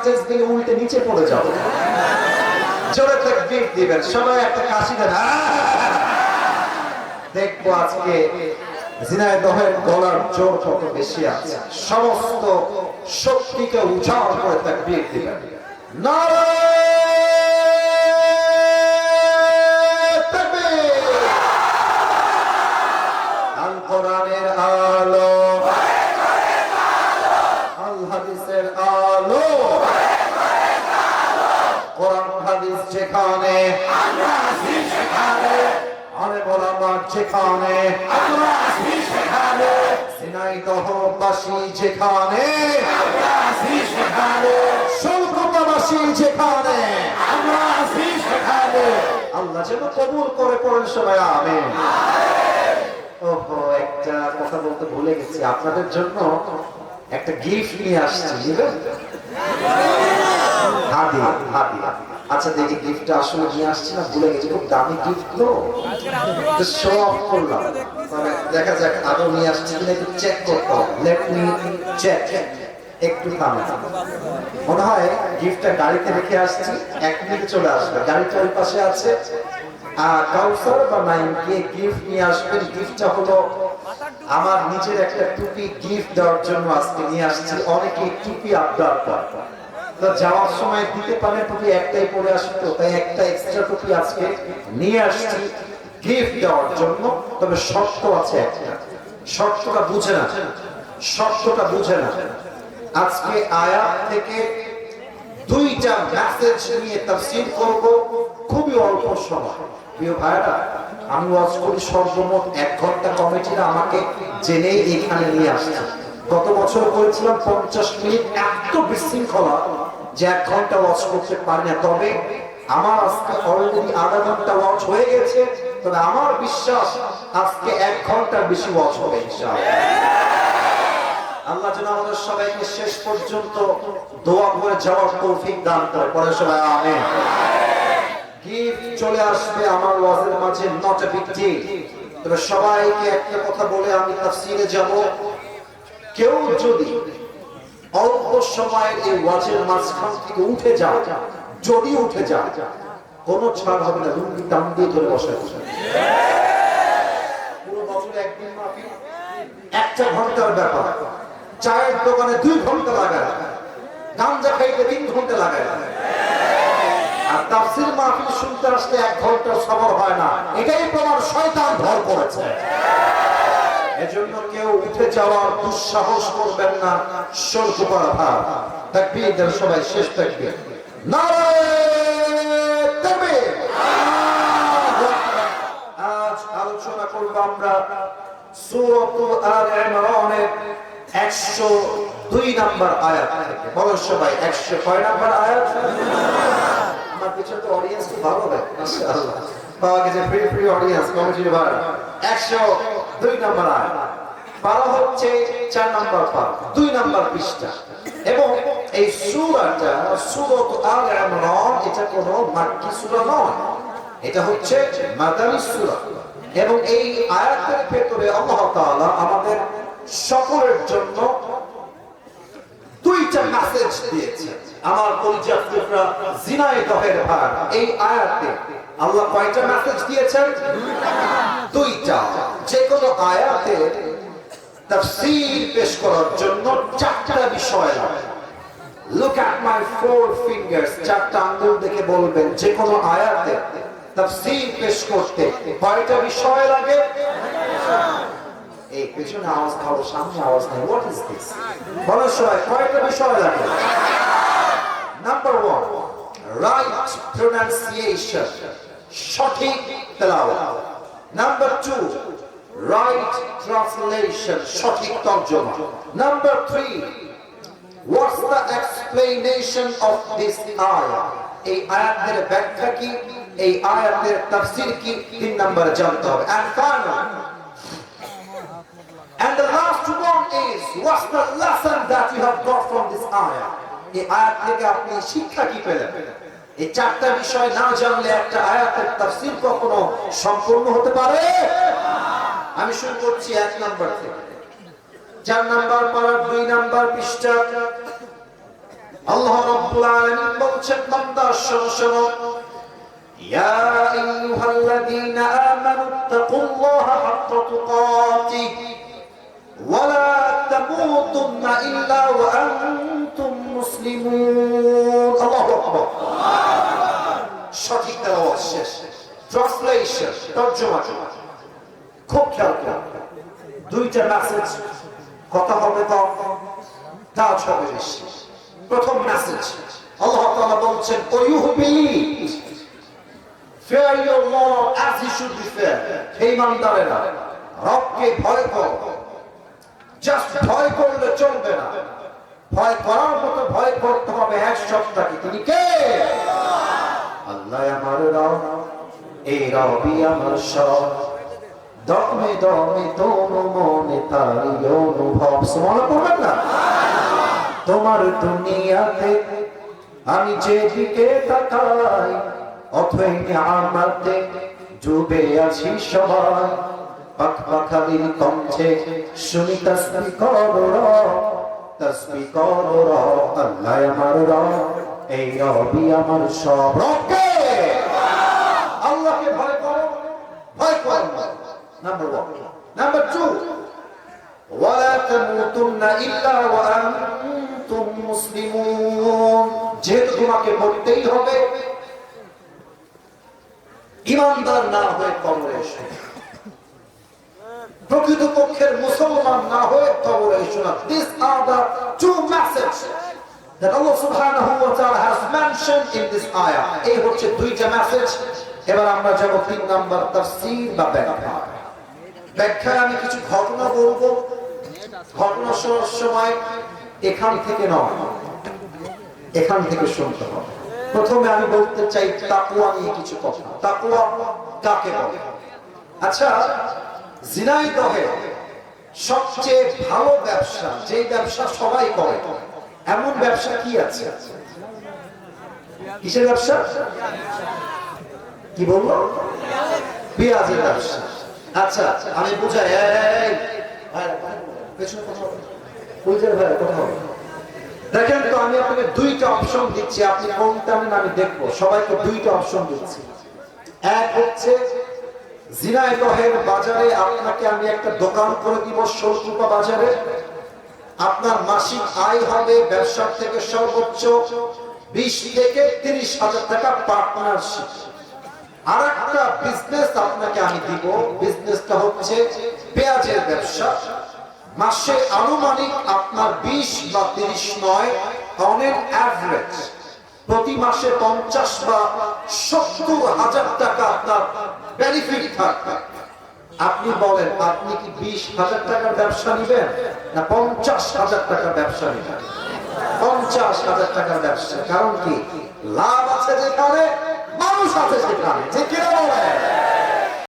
Stage দিলে উল্টে নিচে পড়ে যাও। জোরে তাকবীর দিবেন। সবাই একটা কাশি দেন। দেখব আজকে গলার জোর কত বেশি আছে। সমস্ত শক্তিকে উজাড় করে তাকবীর দিবেন। নারায়ে হাদিসের আলো। কোরআন, হাদিস যেখানে, আরে বলামা যেখানে সিনাইদহবাসী যেখানে সৌকতাবাসী যেখানে, আল্লাহ যেন কবুল করে পড়েন সবাই, আমেন। ওহো, একটা কথা বলতে ভুলে গেছি। আপনাদের জন্য একটা গিফট নিয়ে আসছি আচ্ছা দেখি গিফটটা আসলে নিয়ে না? ভুলে গেছি, খুব দামি গিফট তো। শো অফ করলাম। মানে দেখা যাক নিয়ে একটু চেক করতে হবে। লেট মি চেক একটু থামে। মনে হয় গিফটটা গাড়িতে রেখে আসছি, এক মিনিটে চলে আসবে। গাড়িটা ওই পাশে আছে। আর কাউসার বা নাইমকে গিফট নিয়ে আসবেন। গিফটটা হলো আমার নিজের একটা টুপি গিফট দেওয়ার জন্য আজকে নিয়ে আসছি। অনেকে টুপি আবদার করে। যাওয়ার সময় দিতে টুপি একটাই পরে আসতো তাই একটা এক্সট্রা টুপি আজকে নিয়ে আসছি গিফট দেওয়ার জন্য। তবে শর্ত আছে একটা। শর্তটা বুঝে না। শর্তটা বুঝে না। আজকে আয়াত থেকে দুইটা মেসেজ নিয়ে তাফসীর করব। খুবই অল্প সময়। প্রিয় ভাইরা আমি ওয়াজ করি সর্বমোট এক ঘণ্টা কমিটিরা আমাকে জেনেই এখানে নিয়ে আসছে। গত বছর করেছিলাম পঞ্চাশ মিনিট এত বিশৃঙ্খলা যে এক ঘণ্টা ওয়াজ করতে পারি না। তবে আমার আজকে অলরেডি আধা ঘণ্টা ওয়াচ হয়ে গেছে, তবে আমার বিশ্বাস আজকে এক ঘণ্টার বেশি ওয়াচ হবে আল্লাহ যেন আমাদের সবাইকে শেষ পর্যন্ত দোয়া করে যাওয়ার তৌফিক দান করে পরে সবাই আমেন। গিফট চলে আসবে আমার ওয়াজের মাঝে? নট এ বিগ ডিল সবাইকে একটা কথা বলে আমি তাফসীরে যাব। কেউ যদি অল্প সময়ের এই ওয়াজের মাঝখান থেকে উঠে যায়, যদি উঠে যায়, কোনো ছাড় হবে না, লুঙ্গি টান দিয়ে ধরে বসে পুরো বছরে একদিন একটা ঘণ্টার ব্যাপার। চায়ের দোকানে দুই ঘণ্টা লাগায়। গাঞ্জা খাইতে তিন ঘণ্টা লাগায়। আর তাফসির মাহফিল শুনতে আসলে এক ঘণ্টা সবর হয় না। এটাই প্রমাণ শয়তান ভর করেছে। এজন্য কেউ উঠে যাওয়ার দুঃসাহস করবেন না। সর্ব করা ভার। তাকবীর সবাই, শেষ তাকবীর। আজ আলোচনা করব আমরা সূরাতুল আল ইমরানের 102 নাম্বার আয়াত থেকে। বলো সবাই 100 কয় নাম্বার আয়াত? পিছনে তো অডিয়েন্স খুব ভালো পাওয়া গেছে ফ্রি ফ্রি অডিয়েন্স ভাড়া 102 নাম্বার পারা হচ্ছে 4 নাম্বার 2 নাম্বার পৃষ্ঠা। এবং এই সূরাটা, সূরাত আল এটা নয়। এটা হচ্ছে মাদানী সূরা। এবং এই আয়াতের ভেতরে আল্লাহ আমাদের সকলের জন্য দুইটা মেসেজ দিয়েছে। আমার টুকরা জিনাই দহের ভার এই আয়াতে আল্লাহ কয়টা মেসেজ দিয়েছেন? দুইটা। যে কোনো আয়াতে তাফসীর পেশ করার জন্য চারটা বিষয় লাগে। Look at my four fingers চারটা আঙ্গুল দেখে বলবেন যে কোনো আয়াতে তাফসীর পেশ করতে কয়টা বিষয় লাগে? এই পেছনে আওয়াজ খাও সামনে আওয়াজ নেই। হোয়াট ইজ দিস বলার সময় কয়টা বিষয় লাগে নাম্বার ওয়ান রাইট প্রোনাউন্সিয়েশন সঠিক তেলাওয়াত। নাম্বার টু রাইট ট্রান্সলেশন সঠিক তর্জমা। Number three What's the explanation of this ayah? এই আয়াতের ব্যাখ্যা কি? এই আয়াতের তাফসীর কি? তিন নম্বরে জানতে হবে। And finally And the last one is, what's the lesson that you have got from this ayah? এই আয়াত থেকে আপনি শিক্ষা কি পেলেন? এই চারটা বিষয় না জানলে একটা আয়াতের তাফসীর কখনো সম্পূর্ণ হতে পারে? আমি শুরু করছি এক নাম্বার থেকে। চার নাম্বার পারার দুই নাম্বার পৃষ্ঠা। আল্লাহ রাব্বুল আলামিন বলছেন, বান্দা, শোনো শোনো। ইয়া আইয়ুহাল্লাযীনা আমানু, তাকুল্লাহা হাক্কা তুকাতিহ। তামুতুন্না ইল্লা ওয়া আনতুম মুসলিমুন। আল্লাহু আকবার। সঠিক তেলাওয়াত শেষ। ট্রান্সলেশন তর্জমা খুব খেয়াল করুন দুইটা মেসেজ কথা হবে কম কাজ হবে বেশি। প্রথম মেসেজ আল্লাহ তাআলা বলছেন O you believe fear your Lord as he should be feared হে ইমানদারেরা, রবকে ভয় করো। জাস্ট ভয় করলে চলবে না। ভয় করার মতো ভয় করতে হবে এক সপ্তাহে। কে? আল্লাহ আমার এই রবি আমার সব। দমে দমে মনে অনুভব। মনে করবেন না? তোমার দুনিয়াতে আমি যেদিকে তাকাই, অথই আমাতে ডুবে আছি সবাই। পাখালির কমছে শুনি তসবি কর তসবি কর আল্লাহ আমার র এই রবি আমার সব রবকে। আল্লাহকে ভয় করো ভয় করো। নাম্বার 1 নাম্বার 2 ওয়ালা তামুতুন্না ইল্লা ওয়া আনতুম মুসলিমুন। যেহেতু তোমাকে মরতেই হবে, ইমানদার না হয়ে কবরে এসো। প্রকৃত পক্ষের মুসলমান না হয়ে কবরে এসো না this are the two message that Allah subhanahu wa ta'ala has mentioned in this ayah. এই হচ্ছে দুইটা মেসেজ এবার আমরা যাব তিন নাম্বার তাফসীর বা ব্যাখ্যা। ব্যাখ্যায় আমি কিছু ঘটনা বলব। ঘটনা শোনার সময় এখান থেকে নয়, এখান থেকে শুনতে হবে। প্রথমে আমি বলতে চাই তাকুয়া নিয়ে কিছু কথা। তাকুয়া কাকে বলে? আচ্ছা জিনাইদহে সবচেয়ে ভালো ব্যবসা যে ব্যবসা সবাই করে, এমন ব্যবসা কি আছে? কিসের ব্যবসা? কি বলব পেঁয়াজের ব্যবসা। আচ্ছা আমি বুঝাই। দেখেন তো, আমি আপনাকে দুইটা অপশন দিচ্ছি, আপনি কোনটা আমি দেখব। সবাইকে দুইটা অপশন দিচ্ছি। এক হচ্ছে জিনাইদহের বাজারে আপনাকে আমি একটা দোকান করে দিব শোলকুপা বাজারে। আপনার মাসিক আয় হবে ব্যবসার থেকে সর্বোচ্চ বিশ থেকে তিরিশ হাজার টাকা পার্টনারশিপ আর বিজনেস আপনাকে আমি দিব। বিজনেসটা হচ্ছে পেঁয়াজের ব্যবসা। মাসে আনুমানিক আপনার বিশ বা তিরিশ নয় অনেক অ্যাভারেজ প্রতি মাসে পঞ্চাশ বা সত্তর হাজার টাকা আপনার বেনিফিট থাকবে। আপনি বলেন, আপনি কি বিশ হাজার টাকার ব্যবসা নিবেন না পঞ্চাশ হাজার টাকার ব্যবসা নিবেন? পঞ্চাশ হাজার টাকার ব্যবসা, কারণ কি? লাভ আছে যেখানে, মানুষ আছে সেখানে যে কেউ